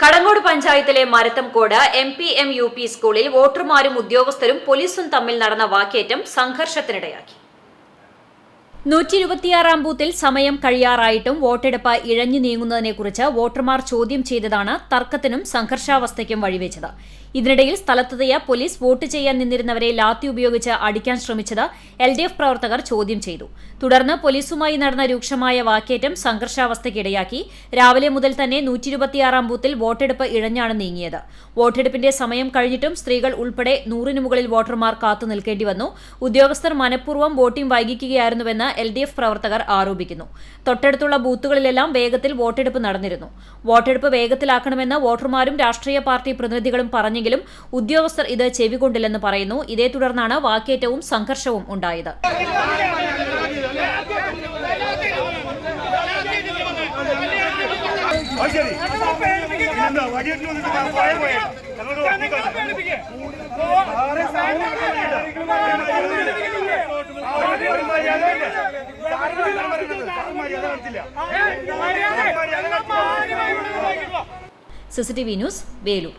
കടങ്ങോട് പഞ്ചായത്തിലെ Marathamkode M P M U P സ്കൂളിൽ വോട്ടർമാരും ഉദ്യോഗസ്ഥരും പോലീസും തമ്മിൽ നടന്ന വാക്കേറ്റം സംഘർഷത്തിനിടയാക്കി. നൂറ്റി ഇരുപത്തിയാറാം ബൂത്തിൽ സമയം കഴിയാറായിട്ടും വോട്ടെടുപ്പ് ഇഴഞ്ഞു നീങ്ങുന്നതിനെക്കുറിച്ച് വോട്ടർമാർ ചോദ്യം ചെയ്തതാണ് തർക്കത്തിനും സംഘർഷാവസ്ഥയ്ക്കും വഴിവെച്ചത്. ഇതിനിടയിൽ സ്ഥലത്തെത്തിയ പോലീസ് വോട്ട് ചെയ്യാൻ നിന്നിരുന്നവരെ ലാത്തി ഉപയോഗിച്ച് അടിക്കാൻ ശ്രമിച്ചത് എൽ ഡി എഫ് പ്രവർത്തകർ ചോദ്യം ചെയ്തു. തുടർന്ന് പോലീസുമായി നടന്ന രൂക്ഷമായ വാക്കേറ്റം സംഘർഷാവസ്ഥയ്ക്കിടയാക്കി രാവിലെ മുതൽ തന്നെ നൂറ്റി ഇരുപത്തിയാറാം ബൂത്തിൽ വോട്ടെടുപ്പ് ഇഴഞ്ഞാണ് നീങ്ങിയത്. വോട്ടെടുപ്പിന്റെ സമയം കഴിഞ്ഞിട്ടും സ്ത്രീകൾ ഉൾപ്പെടെ നൂറിനു മുകളിൽ വോട്ടർമാർ കാത്തു നിൽക്കേണ്ടി വന്നു. ഉദ്യോഗസ്ഥർ മനഃപൂർവം വോട്ടിംഗ് വൈകിക്കുകയായിരുന്നുവെന്ന് എൽ ഡി എഫ് പ്രവർത്തകർ ആരോപിക്കുന്നു. തൊട്ടടുത്തുള്ള ബൂത്തുകളിലെല്ലാം വേഗത്തിൽ വോട്ടെടുപ്പ് നടന്നിരുന്നു. വോട്ടെടുപ്പ് വേഗത്തിലാക്കണമെന്ന് വോട്ടർമാരും രാഷ്ട്രീയ പാർട്ടി പ്രതിനിധികളും പറഞ്ഞെങ്കിലും ഉദ്യോഗസ്ഥർ ഇത് ചെവികൊണ്ടില്ലെന്ന് പറയുന്നു. ഇതേ തുടർന്നാണ് വാക്കേറ്റവും സംഘർഷവും ഉണ്ടായത്. അത് സിസിടിവി ന്യൂസ് വേലൂർ.